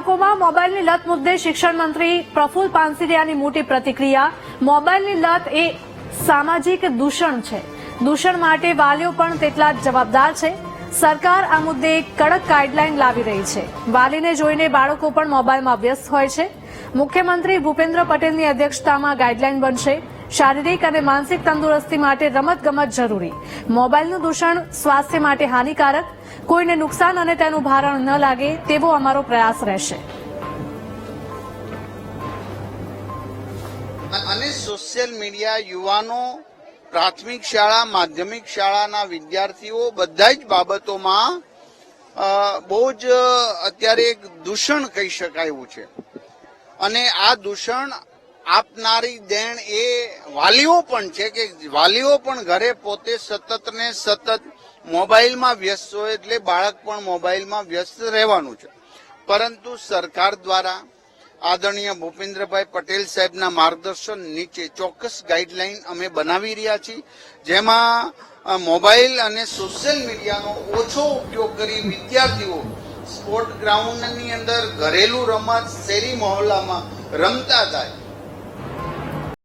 બાળકોમાં મોબાઈલની લત મુદ્દે શિક્ષણ મંત્રી પ્રફુલ પાનસીરિયાની મોટી પ્રતિક્રિયા. મોબાઈલની લત એ સામાજિક દૂષણ છે. દૂષણ માટે વાલીઓ પણ તેટલા જ જવાબદાર છે. સરકાર આ મુદ્દે કડક ગાઈડલાઈન લાવી રહી છે. વાલીને જોઈને બાળકો પણ મોબાઈલમાં વ્યસ્ત હોય છે. મુખ્યમંત્રી ભૂપેન્દ્ર પટેલની અધ્યક્ષતામાં ગાઈડલાઈન બનશે. શારીરિક અને માનસિક તંદુરસ્તી માટે રમત ગમત જરૂરી. મોબાઈલનું દૂષણ સ્વાસ્થ્ય માટે હાનિકારક. કોઈને નુકસાન અને તેનું ભારણ ન લાગે તેવો અમારો પ્રયાસ રહેશે. અને સોશિયલ મીડિયા યુવાનો, પ્રાથમિક શાળા, માધ્યમિક શાળાના વિદ્યાર્થીઓ બધા જ બાબતોમાં બહુ જ અત્યારે એક દૂષણ કહી શકાય એવું છે. અને આ દૂષણ આપનારી દેણ એ વાલીઓ પણ છે કે વાલીઓ પણ ઘરે પોતે સતત ને સતત મોબાઈલમાં વ્યસ્ત હોય એટલે બાળક પણ મોબાઈલમાં વ્યસ્ત રહેવાનું છે. પરંતુ સરકાર દ્વારા આદરણીય ભૂપેન્દ્રભાઈ પટેલ સાહેબના માર્ગદર્શન નીચે ચોક્કસ ગાઈડલાઈન અમે બનાવી રહ્યા છીએ, જેમાં મોબાઈલ અને સોશિયલ મીડિયાનો ઓછો ઉપયોગ કરી વિદ્યાર્થીઓ સ્પોર્ટ ગ્રાઉન્ડની અંદર ઘરેલું રમત શેરી મહોલ્લામાં રમતા થાય.